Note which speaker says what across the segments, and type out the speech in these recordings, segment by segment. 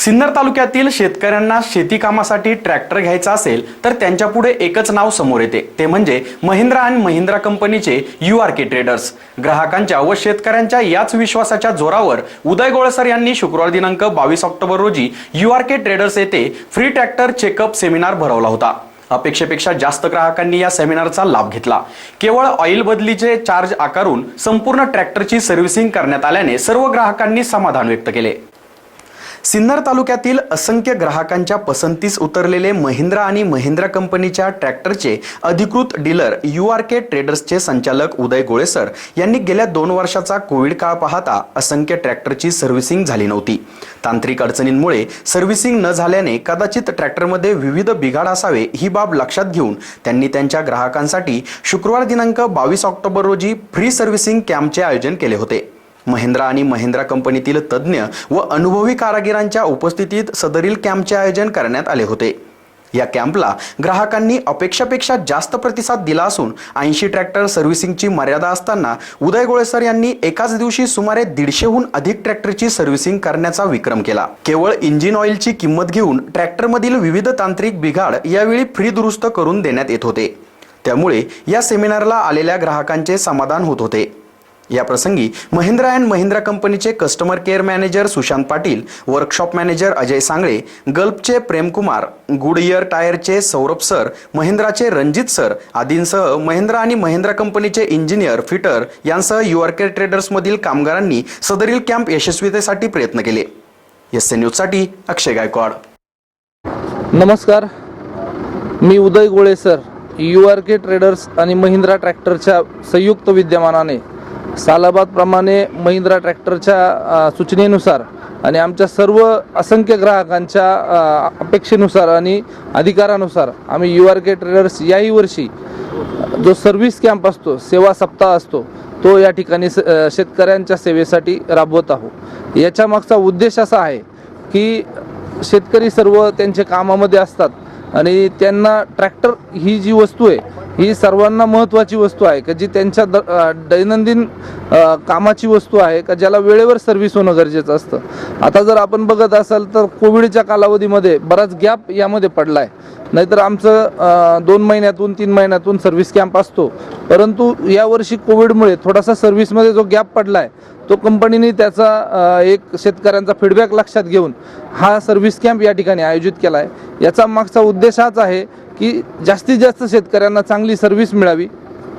Speaker 1: सिन्नर तालुक्यातील शेतकऱ्यांना शेती कामासाठी ट्रॅक्टर घ्यायचा असेल तर त्यांच्या पुढे एकच नाव समोर येते. ते म्हणजे महिंद्रा आणि महिंद्रा कंपनीचे यू आर के ट्रेडर्स. ग्राहकांच्या व शेतकऱ्यांच्या याच विश्वासाच्या जोरावर उदय गोळसर यांनी शुक्रवार दिनांक बावीस ऑक्टोबर रोजी यू आर के ट्रेडर्स येथे फ्री ट्रॅक्टर चेकअप सेमिनार भरवला होता. अपेक्षेपेक्षा जास्त ग्राहकांनी या सेमिनारचा लाभ घेतला. केवळ ऑइल बदलीचे चार्ज आकारून संपूर्ण ट्रॅक्टरची सर्व्हिसिंग करण्यात आल्याने सर्व ग्राहकांनी समाधान व्यक्त केले. सिन्नर तालुक्यातील असंख्य ग्राहकांच्या पसंतीस उतरलेले महिंद्रा आणि महिंद्रा कंपनीच्या ट्रॅक्टरचे अधिकृत डीलर यू आर के ट्रेडर्सचे संचालक उदय गोळेसर यांनी गेल्या दोन वर्षाचा कोविड काळ पाहता असंख्य ट्रॅक्टरची सर्व्हिसिंग झाली नव्हती. तांत्रिक अडचणींमुळे सर्व्हिसिंग न झाल्याने कदाचित ट्रॅक्टरमध्ये विविध बिघाड असावे ही बाब लक्षात घेऊन त्यांनी त्यांच्या ग्राहकांसाठी शुक्रवार दिनांक बावीस ऑक्टोबर रोजी फ्री सर्व्हिसिंग कॅम्पचे आयोजन केले होते. महिंद्रा आणि महिंद्रा कंपनीतील तज्ज्ञ व अनुभवी कारागिरांच्या उपस्थितीत सदरील कॅम्पचे आयोजन करण्यात आले होते. या कॅम्पला ग्राहकांनी अपेक्षापेक्षा जास्त प्रतिसाद दिला असून ऐंशी ट्रॅक्टर सर्व्हिसिंगची मर्यादा असताना उदय गोळेसर यांनी एकाच दिवशी सुमारे दीडशेहून अधिक ट्रॅक्टरची सर्व्हिसिंग करण्याचा विक्रम केला. केवळ इंजिन ऑइलची किंमत घेऊन ट्रॅक्टरमधील विविध तांत्रिक बिघाड यावेळी फ्री दुरुस्त करून देण्यात येत होते. त्यामुळे या सेमिनारला आलेल्या ग्राहकांचे समाधान होत होते. या प्रसंगी महिंद्रा अँड महिंद्रा कंपनीचे customer care manager Sushant Patil workshop manager Ajay Sangle गल्फचे प्रेमकुमार गुडइयर टायरचे सौरभ सर महिंद्राचे रणजित सर आदींसह महिंद्रा आणि महिंद्रा कंपनीचे इंजिनियर फिटर यांसह युआरके ट्रेडर्समधील कामगारांनी सदरील कॅम्प यशस्वीतेसाठी प्रयत्न केले. एस न्यूजसाठी अक्षय गायकवाड.
Speaker 2: नमस्कार. मी Uday Gole sir U R K traders आणि महिंद्रा ट्रॅक्टरच्या संयुक्त विद्यमानाने सालाबादप्रमाणे महिंद्रा ट्रॅक्टरच्या सूचनेनुसार आणि आमच्या सर्व असंख्य ग्राहकांच्या अपेक्षेनुसार आणि अधिकारानुसार आम्ही यू आर के ट्रेडर्स याही वर्षी जो सर्व्हिस कॅम्प असतो सेवा सप्ताह असतो तो या ठिकाणी स- शेतकऱ्यांच्या सेवेसाठी राबवत आहोत. याच्या मागचा उद्देश असा आहे की शेतकरी सर्व त्यांच्या कामामध्ये असतात आणि त्यांना ट्रॅक्टर ही जी वस्तू आहे ही सर्वांना महत्त्वाची वस्तू आहे का जी त्यांच्या द दैनंदिन कामाची वस्तू आहे का ज्याला वेळेवर सर्व्हिस होणं गरजेचं असतं? आता जर आपण बघत असाल तर कोविडच्या कालावधीमध्ये बराच गॅप यामध्ये पडला आहे नाहीतर आमचं दोन महिन्यातून तीन महिन्यातून सर्व्हिस कॅम्प असतो. परंतु यावर्षी कोविडमुळे थोडासा सर्व्हिसमध्ये जो गॅप पडला आहे तो कंपनीने त्याचा एक शेतकऱ्यांचा फीडबॅक लक्षात घेऊन हा सर्व्हिस कॅम्प या ठिकाणी आयोजित केला आहे याचा मागचा उद्देश हाच आहे की जास्तीत जास्त शेतकऱ्यांना चांगली सर्व्हिस मिळावी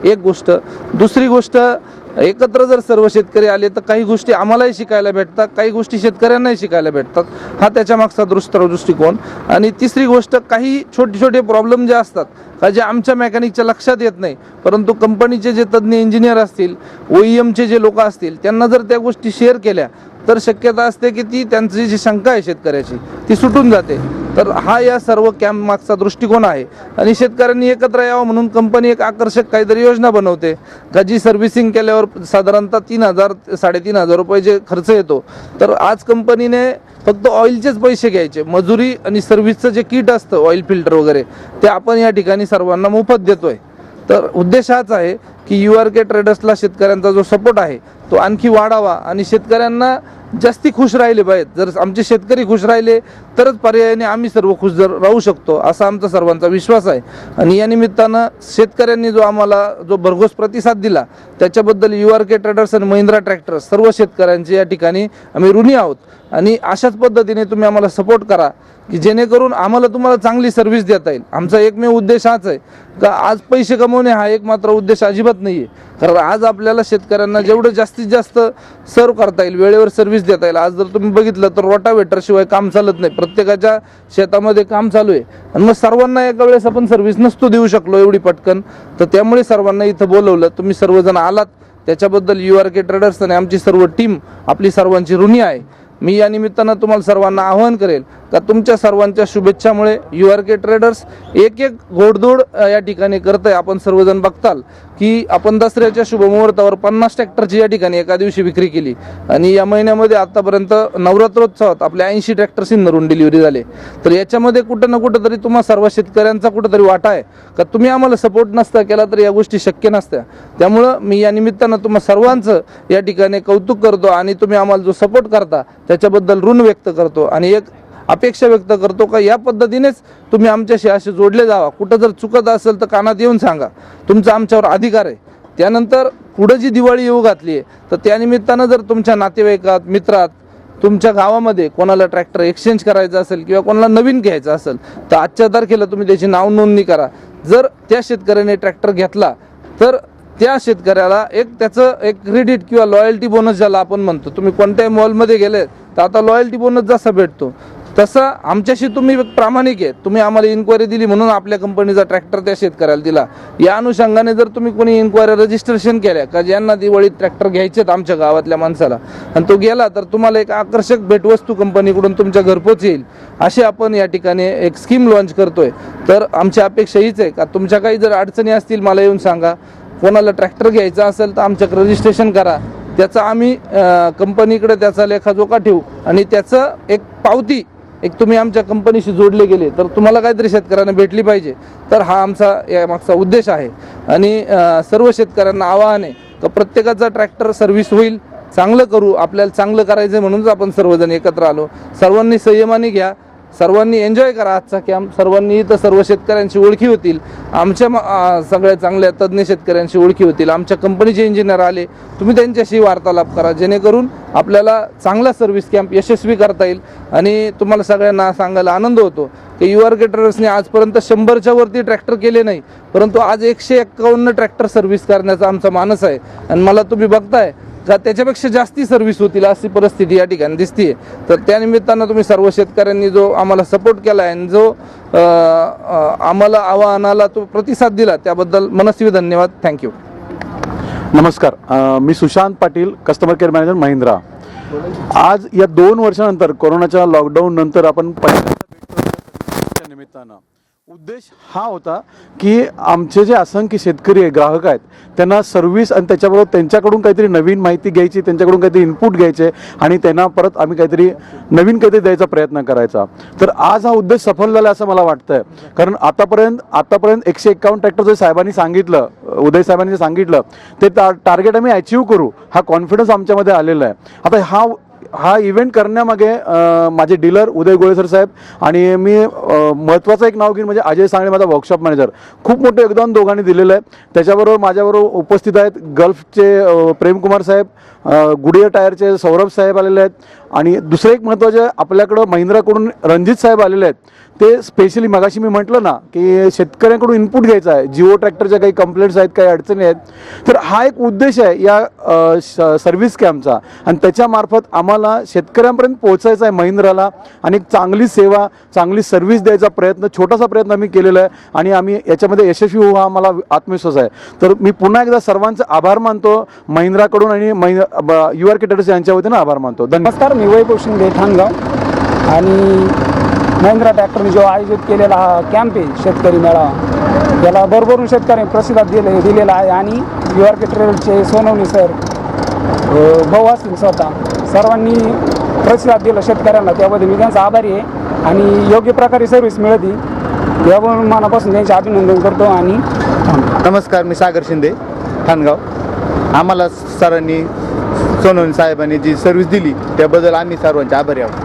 Speaker 2: एक गोष्ट. दुसरी गोष्ट एकत्र जर सर्व शेतकरी आले तर काही गोष्टी आम्हालाही शिकायला भेटतात काही गोष्टी शेतकऱ्यांनाही शिकायला भेटतात. हा त्याच्या मागचा दृष्ट दृष्टिकोन. आणि तिसरी गोष्ट काही छोटे छोटे प्रॉब्लेम जे असतात का जे आमच्या मेकॅनिकच्या लक्षात येत नाही परंतु कंपनीचे जे तज्ज्ञ इंजिनियर असतील ओ एमचे जे लोक असतील त्यांना जर त्या गोष्टी शेअर केल्या तर शक्यता असते की ती त्यांची जी शंका आहे शेतकऱ्याची ती सुटून जाते. तर हा या सर्व कॅम्प मागचा दृष्टिकोन आहे. आणि शेतकऱ्यांनी एकत्र यावं म्हणून कंपनी एक आकर्षक काहीतरी योजना बनवते का जी सर्व्हिसिंग केल्यावर साधारणतः तीन हजार साडेतीन हजार रुपये जे खर्च येतो. तर आज कंपनीने फक्त ऑइलचेच पैसे घ्यायचे. मजुरी आणि सर्व्हिसचं जे किट असतं ऑइल फिल्टर वगैरे ते आपण या ठिकाणी सर्वांना मोफत देतोय. तर उद्देश हाच आहे की यू आर के ट्रेडर्सला शेतकऱ्यांचा जो सपोर्ट आहे तो आणखी वाढावा आणि शेतकऱ्यांना जास्ती खुश राहिले पाहिजेत जर आमचे शेतकरी खुश राहिले तरच पर्यायाने आम्ही सर्व खुश जर राहू शकतो असा आमचा सर्वांचा विश्वास आहे. आणि या निमित्तानं शेतकऱ्यांनी जो आम्हाला जो भरघोस प्रतिसाद दिला त्याच्याबद्दल यू आर के ट्रेडर्स आणि महिंद्रा ट्रॅक्टर्स सर्व शेतकऱ्यांचे या ठिकाणी आम्ही ऋणी आहोत. आणि अशाच पद्धतीने तुम्ही आम्हाला सपोर्ट करा की जेणेकरून आम्हाला तुम्हाला चांगली सर्व्हिस देता येईल. आमचा एकमेव उद्देश हाच आहे का आज पैसे कमवणे हा एक मात्र उद्देश अजिबात नाही आहे कारण आज आपल्याला शेतकऱ्यांना जेवढं जास्तीत जास्त सर्व करता येईल वेळेवर सर्व्हिस देता येईल. आज जर तुम्ही बघितलं तर रोटावेटर शिवाय काम चालत नाही. प्रत्येकाच्या शेतामध्ये काम चालू आहे. आणि मग सर्वांना एका वेळेस आपण सर्व्हिस नसतो देऊ शकलो एवढी पटकन. तर त्यामुळे सर्वांना इथं बोलवलं तुम्ही सर्वजण आलात. त्याच्याबद्दल यू आर के ट्रेडर्स आणि आमची सर्व टीम आपली सर्वांची ऋणी आहे. मी या निमित्तानं तुम्हाला सर्वांना आवाहन करेल का तुमच्या सर्वांच्या शुभेच्छामुळे यू आर के ट्रेडर्स एक एक घोडदोड या ठिकाणी करत आहे आपण सर्वजण बघताल की आपण दसऱ्याच्या शुभमुहूर्तावर पन्नास ट्रॅक्टरची या ठिकाणी एका दिवशी विक्री केली. आणि या महिन्यामध्ये आतापर्यंत नवरात्रोत्सवात आपल्या ऐंशी ट्रॅक्टर्स सिन्नरून डिलिव्हरी झाले. तर याच्यामध्ये कुठं ना कुठं तरी तुम्हा सर्व शेतकऱ्यांचा कुठंतरी वाटा आहे. का तुम्ही आम्हाला सपोर्ट नसता केला तर या गोष्टी शक्य नसत्या. त्यामुळं मी या निमित्तानं तुम्हा सर्वांचं या ठिकाणी कौतुक करतो आणि तुम्ही आम्हाला जो सपोर्ट करता त्याच्याबद्दल ऋण व्यक्त करतो आणि एक अपेक्षा व्यक्त करतो का या पद्धतीनेच तुम्ही आमच्याशी असे जोडले जावा. कुठं जर चुकत असेल तर कानात येऊन सांगा. तुमचा आमच्यावर अधिकार आहे. त्यानंतर पुढं जी दिवाळी येऊ घातली आहे तर त्यानिमित्तानं जर तुमच्या नातेवाईकात मित्रात तुमच्या गावामध्ये कोणाला ट्रॅक्टर एक्सचेंज करायचा असेल किंवा कोणाला नवीन घ्यायचा असेल तर आजच्या तारखेला तुम्ही त्याची नाव नोंदणी करा. जर त्या शेतकऱ्याने ट्रॅक्टर घेतला तर त्या शेतकऱ्याला एक त्याचं एक क्रेडिट किंवा लॉयल्टी बोनस ज्याला आपण म्हणतो तुम्ही कोणत्याही मॉलमध्ये गेले तर आता लॉयल्टी बोनस जसा भेटतो तसं आमच्याशी तुम्ही प्रामाणिक आहे. तुम्ही आम्हाला इन्क्वायरी दिली म्हणून आपल्या कंपनीचा ट्रॅक्टर त्या शेतकऱ्याला दिला. या अनुषंगाने जर तुम्ही कोणी इन्क्वायरी रजिस्ट्रेशन केल्या का ज्यांना दिवाळीत ट्रॅक्टर घ्यायचेत आमच्या गावातल्या माणसाला आणि तो गेला तर तुम्हाला एक आकर्षक भेटवस्तू कंपनीकडून तुमच्या घरपोच येईल अशी आपण या ठिकाणी एक स्कीम लॉन्च करतोय. तर आमची अपेक्षा हीच आहे का तुमच्या काही जर अडचणी असतील मला येऊन सांगा. कोणाला ट्रॅक्टर घ्यायचा असेल तर आमच्याकडे रजिस्ट्रेशन करा. त्याचा आम्ही कंपनीकडे त्याचा लेखाजोखा ठेवू. आणि त्याचं एक पावती एक तुम्ही आमच्या कंपनीशी जोडले गेले तर तुम्हाला काहीतरी शेतकऱ्यांना भेटली पाहिजे. तर हा आमचा या मागचा उद्देश आहे. आणि सर्व शेतकऱ्यांना आवाहन आहे का प्रत्येकाचा ट्रॅक्टर सर्व्हिस होईल चांगलं करू आपल्याला चांगलं करायचं आहे म्हणूनच आपण सर्वजण एकत्र आलो. सर्वांनी संयमाने घ्या. सर्वांनी एन्जॉय करा आजचा कॅम्प सर्वांनी इथं सर्व शेतकऱ्यांची ओळखी होतील. आमच्या म- सगळ्या चांगल्या तज्ज्ञ शेतकऱ्यांची ओळखी होतील. आमच्या कंपनीचे इंजिनियर आले. तुम्ही त्यांच्याशी वार्तालाप करा. जेणेकरून आपल्याला चांगला सर्व्हिस कॅम्प यशस्वी करता येईल. आणि तुम्हाला सगळ्यांना सांगायला आनंद होतो. की यू आर के आजपर्यंत शंभरच्या वरती ट्रॅक्टर केले नाही. परंतु आज एकशे एक्कावन्न ट्रॅक्टर सर्व्हिस करण्याचा आमचा मानस आहे. आणि मला तुम्ही बघताय का त्याच्यापेक्षा जास्ती सर्व्हिस होतील अशी परिस्थिती या ठिकाणी दिसतीये. तर त्या निमित्तानं तुम्ही सर्व शेतकऱ्यांनी जो आम्हाला सपोर्ट केला आहे आणि जो आम्हाला आव्हानाला तो प्रतिसाद दिला त्याबद्दल मनस्वी धन्यवाद. थँक्यू
Speaker 3: नमस्कार. मी Sushant Patil customer care manager Mahindra. आज या दोन वर्षानंतर कोरोनाच्या लॉकडाऊन नंतर आपण त्या निमित्तानं. उद्देश हा होता की आमचे जे असंख्य शेतकरी आहे ग्राहक आहेत त्यांना सर्व्हिस आणि त्याच्याबरोबर त्यांच्याकडून काहीतरी नवीन माहिती घ्यायची त्यांच्याकडून काहीतरी इनपुट घ्यायचे आणि त्यांना परत आम्ही काहीतरी नवीन काहीतरी द्यायचा प्रयत्न करायचा. तर आज हा उद्देश सफल झाला असं मला वाटतंय. कारण आतापर्यंत आतापर्यंत एकशे एक्कावन्न ट्रॅक्टर जे साहेबांनी सांगितलं उदय साहेबांनी जे सांगितलं ते टार्गेट आम्ही अचीव्ह करू हा कॉन्फिडन्स आमच्यामध्ये आलेला आहे. आता हा हा इव्हेंट करण्यामागे माझे डीलर उदय गोळे सर साहेब आणि मी महत्त्वाचं एक नाव घेईन म्हणजे अजय सांगणे माझा वर्कशॉप मॅनेजर खूप मोठं योगदान दोघांनी दिलेलं आहे. त्याच्याबरोबर माझ्याबरोबर उपस्थित आहेत गल्फचे प्रेमकुमार साहेब गुडिया टायरचे सौरभ साहेब आलेले आहेत. आणि दुसरं एक महत्त्वाचं आपल्याकडं महिंद्राकडून रणजित साहेब आलेले आहेत ते स्पेशली मगाशी मी म्हटलं ना की शेतकऱ्यांकडून इनपुट घ्यायचा आहे. जिओ ट्रॅक्टरच्या काही कंप्लेंट्स आहेत काही अडचणी आहेत. तर हा एक उद्देश आहे या सर्व्हिस कॅम्पचा आणि त्याच्यामार्फत आम्हाला शेतकऱ्यांपर्यंत पोहोचायचं आहे महिंद्राला आणि एक चांगली सेवा चांगली सर्व्हिस द्यायचा प्रयत्न छोटासा प्रयत्न आम्ही केलेला आहे आणि आम्ही याच्यामध्ये यशस्वी होऊ हा मला आत्मविश्वास आहे. तर मी पुन्हा एकदा सर्वांचे आभार मानतो महिंद्राकडून आणि यू आर केटर्स यांच्या वतीनं आभार मानतो. धन्यवाद.
Speaker 4: मी वैभव शिंदे ठाणगाव. आणि महिंद्रा ट्रॅक्टरने जो आयोजित केलेला हा कॅम्प आहे शेतकरी मेळावा याला भरभरून शेतकऱ्यांनी प्रसिद्धात दिले दिलेला आहे. आणि यू आर के ट्रेडरचे सोनवणी सर भाऊ असतील स्वतः सर्वांनी प्रतिसाद दिला शेतकऱ्यांना. त्याबद्दल मी त्यांचा आभारी आहे. आणि योग्य प्रकारे सर्व्हिस मिळते यावरून मनापासून त्यांचे अभिनंदन करतो आणि
Speaker 5: नमस्कार मी सागर शिंदे ठाणगाव. आम्हाला सरांनी सोनवणे साहेबांनी जी सर्व्हिस दिली त्याबद्दल आम्ही सर्वांचे आभारी आहोत.